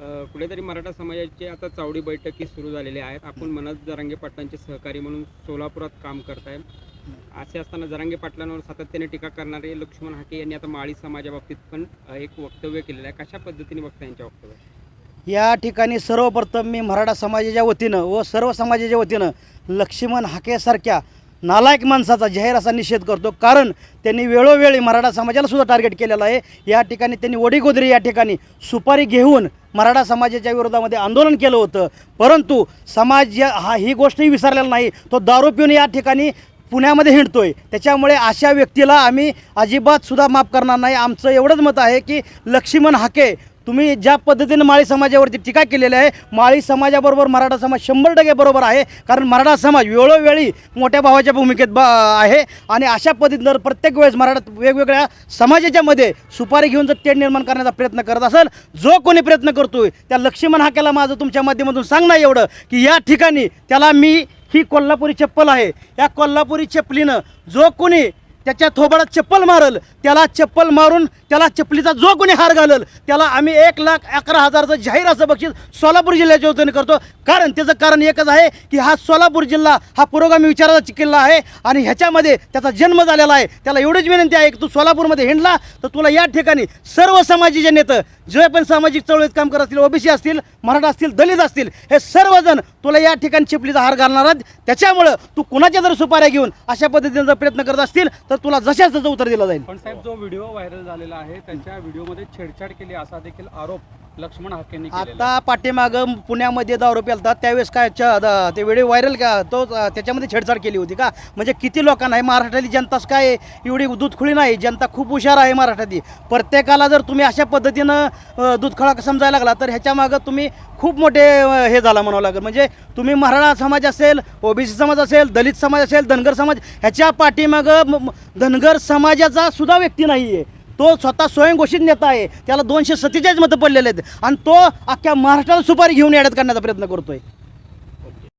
कुठेतरी मराठा समाजाची आता चावडी बैठकी सुरू झालेल्या आहेत. आपण मनोज जरांगे पाटलांचे सहकारी म्हणून सोलापुरात काम करताय. असे असताना जरांगे पाटलांवर सातत्याने टीका करणारे लक्ष्मण हाके यांनी आता माळी समाजाबाबतीत पण एक वक्तव्य केलेलं आहे. कशा पद्धतीने बघता यांच्या वक्तव्य? या ठिकाणी सर्वप्रथम मी मराठा समाजाच्या वतीनं व सर्व समाजाच्या वतीनं लक्ष्मण हाकेसारख्या नालायक माणसाचा जाहीर असा निषेध करतो. कारण त्यांनी वेळोवेळी मराठा समाजाला सुद्धा टार्गेट केलेलं आहे. या ठिकाणी त्यांनी वडीगोदरी या ठिकाणी सुपारी घेऊन मराठा समाजाच्या विरोधामध्ये आंदोलन केलं होतं. परंतु समाज हा ही गोष्टही विसरलेला नाही. तो दारू पिऊन या ठिकाणी पुण्यामध्ये हिंडतोय. त्याच्यामुळे अशा व्यक्तीला आम्ही अजिबात सुद्धा माफ करणार नाही. आमचं एवढंच मत आहे की लक्ष्मण हाके तुम्ही ज्या पद्धतीनं माळी समाजावरती टीका केलेली आहे माळी समाजाबरोबर मराठा समाज शंभर टक्के बरोबर आहे कारण मराठा समाज वेळोवेळी मोठ्या भावाच्या भूमिकेत बा आहे आणि अशा पद्धतीनं जर प्रत्येक वेळेस मराठा वेगवेगळ्या समाजाच्यामध्ये सुपारी घेऊन जर तेढ निर्माण करण्याचा प्रयत्न करत असेल जो कोणी प्रयत्न करतोय त्या लक्ष्मण हाकेला माझं तुमच्या माध्यमातून सांगणं एवढं की या ठिकाणी त्याला मी ही कोल्हापुरी चप्पल आहे. या कोल्हापुरी चप्पलीनं जो कोणी त्याच्या थोबाडा चप्पल मारल त्याला चप्पल मारून त्याला चप्पलीचा जो कोणी हार घालल त्याला आम्ही एक लाख अकरा हजारचं जाहीर असं बक्षीस सोलापूर जिल्ह्याच्या वतीने करतो. कारण त्याचं कारण एकच आहे की हा सोलापूर जिल्हा हा पुरोगामी विचाराचा किल्ला आहे आणि ह्याच्यामध्ये त्याचा जन्म झालेला आहे. त्याला एवढीच विनंती आहे की तू सोलापूरमध्ये हिंडला तर तुला या ठिकाणी सर्व समाजाचे नेतं जे पण सामाजिक चळवळीत काम करत असतील ओबीसी असतील मराठा असतील दलित असतील हे सर्वजण तुला या ठिकाणी चिपलीचा हार घालणार आहेत. त्याच्यामुळं तू कुणाच्या जर सुपाऱ्या घेऊन अशा पद्धतीने जर प्रयत्न करत असतील तर तुला जशाच त्याचं उत्तर दिलं जाईल. पण साहेब जो व्हिडिओ व्हायरल झालेला आहे त्यांच्या व्हिडिओमध्ये छेडछाड केली असा देखील आरोप लक्ष्मण हाकेंनी केलेला. आता पाठीमागं पुण्यामध्ये दारू प्यालतात त्यावेळेस काय च- द- ते व्हिडिओ व्हायरल का? तो अ, त्याच्यामध्ये छेडछाड केली होती का? म्हणजे किती लोकांना आहे? महाराष्ट्रातली जनताच काय एवढी दूधखुळी नाही? जनता खूप हुशार आहे मराठातली प्रत्येकाला जर तुम्ही अशा पद्धतीनं अ, दूधखळा समजायला लागला तर ह्याच्या मागं तुम्ही खूप मोठे अ, हे झाला म्हणावं लागेल. म्हणजे तुम्ही मराठा समाज असेल ओबीसी समाज असेल दलित समाज असेल धनगर समाज ह्याच्या पाठीमागं म- म- धनगर समाजाचा सुद्धा व्यक्ती नाही आहे तो स्वतः स्वयंघोषित नेता आहे. त्याला दोनशे सत्तेचाळीस मतं पडलेले आहेत. आणि तो अख्ख्या महाराष्ट्राला सुपारी घेऊन येण्यात करण्याचा प्रयत्न करतोय.